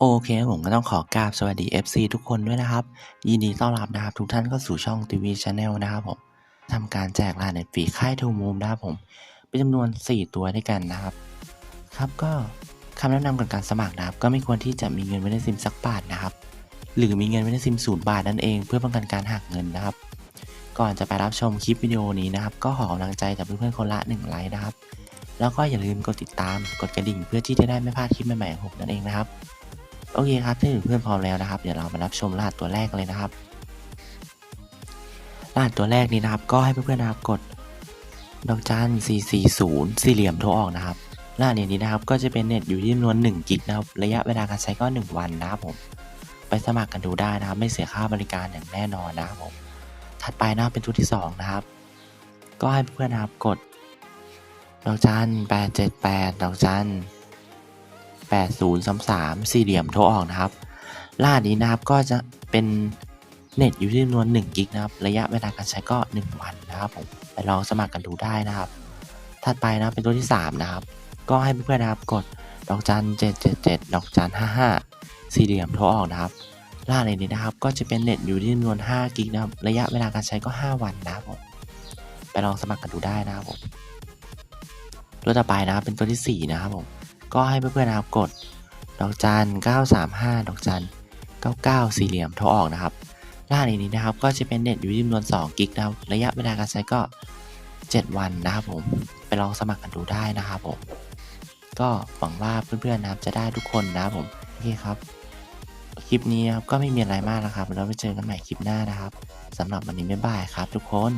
โอเคผมก็ต้องขอกราบสวัสดี FC ทุกคนด้วยนะครับ ยินดีต้อนรับนะครับ ทุกท่านเข้าสู่ช่องทีวีชาแนลนะครับผมทำการแจกรหัสในฝีค่ายทูมูมนะครับผมเป็นจำนวน 4 ตัวด้วยกันนะครับ ครับก็คำแนะนำกับการสมัครนะครับ ก็ไม่ควรที่จะมีเงินไว้ในซิมสักบาทนะครับ หรือมีเงินไว้ในซิมศูนย์บาทนั่นเอง เพื่อป้องกันการหักเงินนะครับ ก่อนจะไปรับชมคลิปวิดีโอนี้นะครับ ก็ขอกำลังใจจากเพื่อนๆคนละ1ไลค์นะครับ แล้วก็อย่าลืมกดติดตามกดกระดิ่งเพื่อที่จะได้ไม่พลาดคลิปใหม่ๆของผมนั่นเองนะครับ โอเคครับถ้าเพื่อนพร้อมแล้วนะครับ เดี๋ยวเรามารับชมรหัสตัวแรกเลยนะครับ รหัสตัวแรกนี้นะครับ ก็ให้เพื่อนๆนะครับกดดอกจัน440สี่เหลี่ยมโทรออกนะครับรหัสนี้นะครับ ก็จะเป็นเน็ตอยู่ที่จำนวน1กิกนะครับ ระยะเวลาการใช้ก็ 1 วันนะครับผม ไปสมัครกันดูได้นะครับ ไม่เสียค่าบริการอย่างแน่นอนนะครับผม ถัดไปนะครับเป็นตัวที่ 2 นะครับ ก็ให้เพื่อนๆนะครับกดดอกจัน878ดอกจัน 8033สี่เหลี่ยมโทรออกนะครับรหัสนี้นะครับก็จะเป็นเน็ตอยู่ที่จำนวน1กิกนะครับ ระยะเวลาการใช้ก็ 1 วันนะครับผมไปลองสมัครกันดูได้นะครับ ถัดไปนะเป็นตัวที่ 3 นะครับ ก็ให้เพื่อนๆนะครับกดดอกจัน777ดอกจัน55 สี่เหลี่ยมโทรออกนะครับรหัสนี้นะครับก็จะเป็นเน็ตอยู่ที่จำนวน5กิกนะครับ ระยะเวลาการใช้ก็ 5 วันนะครับผมไปลองสมัครกันดูได้นะครับผมตัวต่อไปนะครับเป็นตัวที่ 4 นะครับผม ก็ให้เพื่อนๆนะครับกดดอกจัน 935 ดอกจัน 99 สี่เหลี่ยมโทรออกนะครับรหัสนี้นะครับก็จะเป็นเน็ตอยู่ที่จำนวน2กิกนะครับระยะเวลาการใช้ก็ 7 วันนะครับผมไปลองสมัครกันดูได้นะครับผมก็หวังว่าเพื่อนๆนะครับจะได้ทุกคนนะครับผมโอเคครับคลิปนี้ครับก็ไม่มีอะไรมากนะครับแล้วไปเจอกันใหม่คลิปหน้านะครับสำหรับวันนี้บ๊ายบายครับทุกคน